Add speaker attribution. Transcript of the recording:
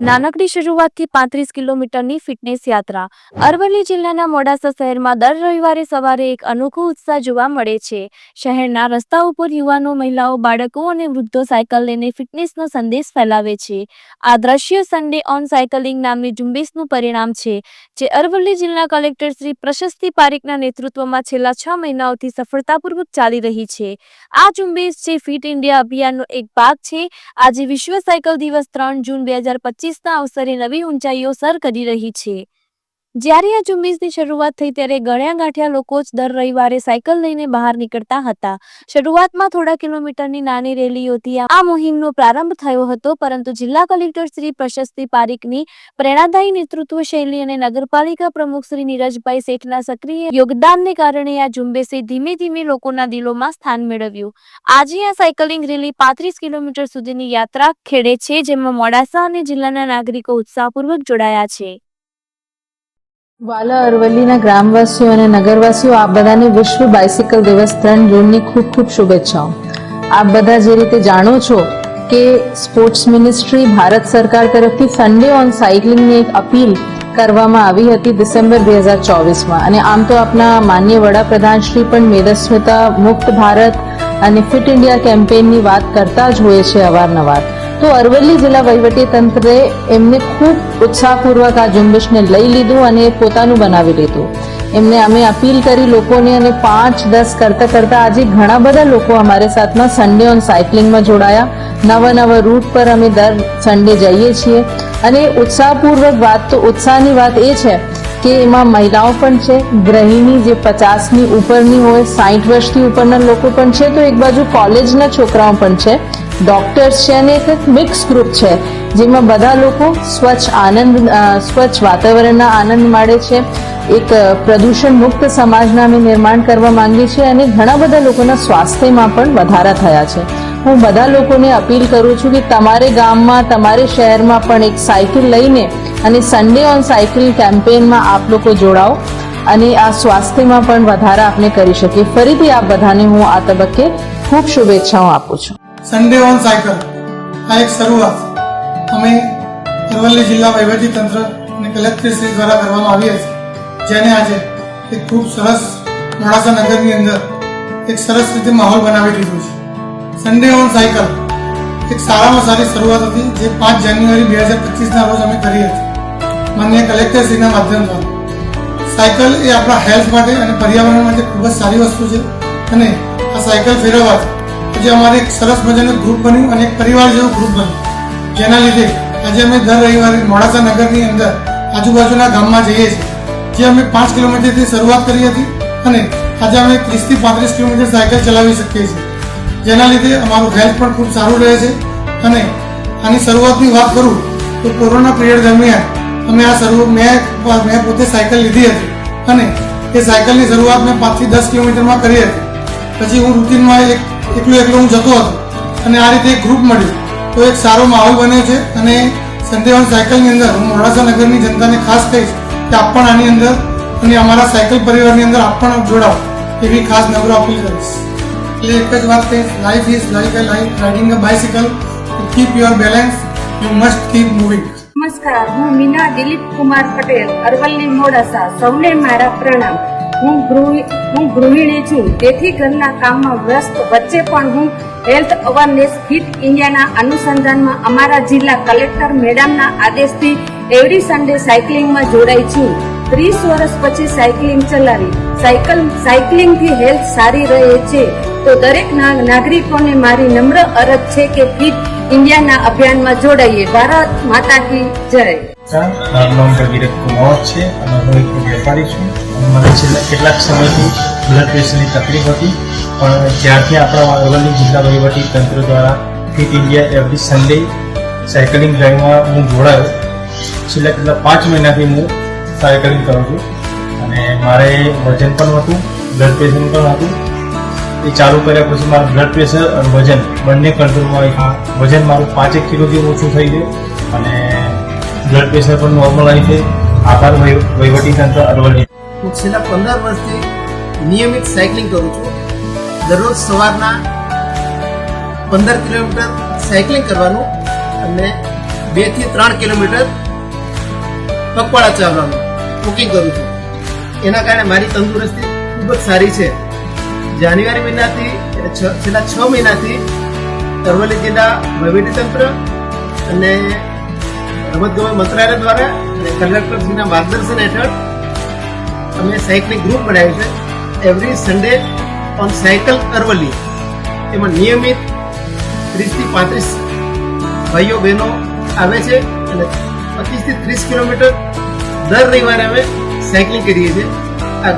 Speaker 1: નાનકડી શરૂઆતથી પાંત્રીસ કિલોમીટરની ફિટનેસ યાત્રા. અરવલ્લી જિલ્લાના મોડાસા શહેરમાં દર રવિવારે સવારે એક અનોખો ઉત્સાહ જોવા મળે છે. શહેરના રસ્તા ઉપર યુવાનો, મહિલાઓ, બાળકો અને વૃદ્ધો સાયકલ લઈને ફિટનેસનો સંદેશ ફેલાવે છે. આ દ્રશ્ય સન્ડે ઓન સાયકલિંગ નામની ઝુંબેશનું પરિણામ છે, જે અરવલ્લી જિલ્લા કલેક્ટર શ્રી પ્રશસ્તિ પારીકના નેતૃત્વમાં છેલ્લા છ મહિનાઓથી સફળતાપૂર્વક ચાલી રહી છે. આ ઝુંબેશ છે ફિટ ઇન્ડિયા અભિયાનનો એક ભાગ છે. આજે વિશ્વ સાયકલ દિવસ ત્રણ જૂન બે હજાર પચીસના અવસરે નવી ઊંચાઈઓ સર કરી રહી છે. જ્યારે આ ઝુંબેશની શરૂઆત થઈ ત્યારે ગણ્યા ગાંઠ્યા લોકો જ દર રવિવારે સાયકલ લઈને બહાર નીકળતા હતા. શરૂઆતમાં થોડા કિલોમીટરની નાની રેલીઓથી આ મુહિમનો પ્રારંભ થયો હતો, પરંતુ જિલ્લા કલેક્ટર શ્રી પ્રશસ્તિ પારીકની પ્રેરણાદાયી નેતૃત્વ શૈલી અને નગરપાલિકા પ્રમુખ શ્રી નીરજભાઈ શેઠના સક્રિય યોગદાનને કારણે આ ઝુંબેશે ધીમે ધીમે લોકોના દિલોમાં સ્થાન મેળવ્યું. આજે આ સાયકલિંગ રેલી પાંત્રીસ કિલોમીટર સુધીની યાત્રા ખેડે છે, જેમાં મોડાસા અને જિલ્લાના નાગરિકો ઉત્સાહપૂર્વક જોડાયા છે.
Speaker 2: વાલા અરવલ્લીના ગ્રામવાસીઓ અને નગરવાસીઓ, આપ બધાને વિશ્વ બાઇસિકલ દિવસ ત્રણ જૂનની ખૂબ ખૂબ શુભેચ્છાઓ. આપ બધા જે રીતે જાણો છો કે સ્પોર્ટ્સ મિનિસ્ટ્રી ભારત સરકાર તરફથી સન્ડે ઓન સાયકલિંગની એક અપીલ કરવામાં આવી હતી ડિસેમ્બર બે હજાર ચોવીસમાં. અને આમ તો આપના માન્ય વડાપ્રધાન શ્રી પણ મેદસ્વતા મુક્ત ભારત અને ફિટ ઇન્ડિયા કેમ્પેઇનની વાત કરતા જ હોય છે અવારનવાર. તો અરવલ્લી જિલ્લા વહીવટી તંત્રે એમને ખૂબ ઉત્સાહપૂર્વક આ ઝુંબેશને લઈ લીધું અને પોતાનું બનાવી લીધું. એમને અમે અપીલ કરી લોકોને અને પાંચ દસ કરતાં કરતાં આજે ઘણા બધા લોકો અમારી સાથમાં સન્ડે ઓન સાયકલિંગમાં જોડાયા. નવા નવા રૂટ પર અમે દર સન્ડે જઈએ છીએ. અને ઉત્સાહપૂર્વક વાત તો ઉત્સાહની વાત એ છે કે એમાં મહિલાઓ પણ છે ગ્રહિણી જે પચાસની ઉપરની હોય સાઠ વર્ષથી ઉપરના લોકો પણ છે, તો એક બાજુ કોલેજના છોકરાઓ પણ છે. ડોક્ટર્સ છે અને એક મિક્સ ગ્રુપ છે, જેમાં બધા લોકો સ્વચ્છ આનંદ સ્વચ્છ વાતાવરણના આનંદ માણે છે. એક પ્રદૂષણ મુક્ત સમાજના અમે નિર્માણ કરવા માંગીએ છીએ અને ઘણા બધા લોકોના સ્વાસ્થ્યમાં પણ વધારા થયા છે. હું બધા લોકોને અપીલ કરું છું કે તમારે ગામમાં, તમારે શહેરમાં પણ એક સાયકલ લઈને અને સન્ડે ઓન સાયકલ કેમ્પેનમાં આપ લોકો જોડાઓ અને આ સ્વાસ્થ્યમાં પણ વધારા આપણે કરી શકીએ. ફરીથી આપ બધાને હું આ તબક્કે ખૂબ શુભેચ્છાઓ આપું છું.
Speaker 3: સન્ડે ઓન સાયકલ આ એક શરૂઆત. અમે અરવલ્લી જિલ્લા વહીવટી તંત્ર અને કલેક્ટર શ્રી દ્વારા કરવામાં આવી હતી. જેને આજે એક ખૂબ સરસ મોડાસા નગરની અંદર એક સરસ રીતે માહોલ બનાવી દીધો છે. સન્ડે ઓન સાયકલ એક સારામાં સારી શરૂઆત હતી, જે પાંચ જાન્યુઆરી બે હજાર પચીસના રોજ અમે કરી હતી. માન્ય કલેક્ટરશ્રીના માધ્યમ દ્વારા સાયકલ એ આપણા હેલ્થ માટે અને પર્યાવરણ માટે ખૂબ જ સારી વસ્તુ છે. અને આ સાયકલ ફેરવવાથી આજે અમારે એક સરસ મજાનું ગ્રુપ બન્યું અને એક પરિવાર જેવું ગ્રુપ બન્યું. જેના લીધે આજે અમે દર રવિવારે મોડાસા નગરની અંદર આજુબાજુના ગામમાં જઈએ છીએ. જે અમે પાંચ કિલોમીટરથી શરૂઆત કરી હતી અને આજે અમે ત્રીસથી પાંત્રીસ કિલોમીટર સાયકલ ચલાવી શકીએ છીએ. જેના લીધે અમારું હેલ્થ પણ ખૂબ સારું રહે છે. અને આની શરૂઆતની વાત કરું તો કોરોના પિરિયડ દરમિયાન અમે આ શરૂ મેં મેં પોતે સાયકલ લીધી હતી અને એ સાયકલની શરૂઆત મેં પાંચથી દસ કિલોમીટરમાં કરી હતી. પછી હું રૂટીનમાં એક એકલો એકલો હું જતો હતો. અને આ રીતે ગ્રુપ મળ્યું. તો એક સારો માહોલ બન્યો છે અને સંદેવાન સાયકલની અંદર હું મોડાસા નગરની જનતાને ખાસ કહીશ કે આપ પણ આની અંદર અને અમારા સાયકલ પરિવારની અંદર આપ પણ જોડાઓ એવી ખાસ નગરો અપીલ કરીશ. એટલે એક જ વાત કહીશ life is like a life riding a bicycle keep your balance you must keep moving
Speaker 4: નમસ્કાર, હું મીના દિલીપ કુમાર પટેલ, અરવલ્લી મોડાસા. સૌને મારા પ્રણામ. હું હું ગૃહિણી છું. તેથી ઘરના કામમાં વ્યસ્ત. વચ્ચે પણ હું હેલ્થ અવેરનેસ ફિટ ઇન્ડિયાના અનુસંધાનમાં અમારા જિલ્લા કલેક્ટર મેડમના આદેશથી એવરી સન્ડે સાયકલિંગમાં જોડાઈ છું. ત્રીસ વર્ષ પછી સાયકલિંગ ચલાવી. સાયકલ, સાયકલિંગથી હેલ્થ સારી રહે છે. તો દરેક નાગરિકોને મારી નમ્ર અરજ છે કે ફિટ ઇન્ડિયાના અભિયાનમાં જોડાઈએ. ભારત માતા કી જય.
Speaker 5: મારું નામ ભગીરથ મોત છે, અને હું એક વેપારી છું. મને છેલ્લા કેટલાક સમયથી બ્લડ પ્રેશરની તકલીફ હતી. પણ જ્યારથી આપણા અરવલ્લી જિલ્લા વહીવટી તંત્ર દ્વારા fit India every Sunday cycling ડ્રાઈવમાં હું જોડાયો. છેલ્લા કેટલા પાંચ મહિનાથી હું સાયકલિંગ કરું છું. અને મારે વજન પણ હતું બ્લડ પ્રેશર પણ હતું. એ ચાલુ કર્યા પછી મારું બ્લડ પ્રેશર અને વજન બંને કંટ્રોલમાં વજન મારું પાંચેક કિલોથી ઓછું થઈ ગયું. અને બ્લડ પ્રેશર પણ નોર્મલ આવી છે. આભાર વહી- વહીવટી તંત્ર અરવલ્લી.
Speaker 6: હું છેલ્લા પંદર વર્ષથી નિયમિત સાયકલિંગ કરું છું. દરરોજ સવારના પંદર કિલોમીટર સાયકલિંગ કરવાનું અને બેથી ત્રણ કિલોમીટર પગપાળા ચાલવાનું વોકિંગ કરું છું. એના કારણે મારી તંદુરસ્તી ખૂબ જ સારી છે. જાન્યુઆરી મહિનાથી છેલ્લા છ મહિનાથી અરવલ્લી જિલ્લા વહીવટીતંત્ર અને રમતગમત મંત્રાલય દ્વારા અને કલેક્ટરશ્રીના માર્ગદર્શન હેઠળ અમે સાયકલિંગ ગ્રુપ બનાવ્યું છે. Every Sunday on cycle Aravalli. એમાં નિયમિત ત્રીસથી પાંત્રીસ ભાઈઓ બહેનો આવે છે અને પચીસથી ત્રીસ કિલોમીટર દર રવિવારે અમે સાયકલિંગ કરીએ છીએ.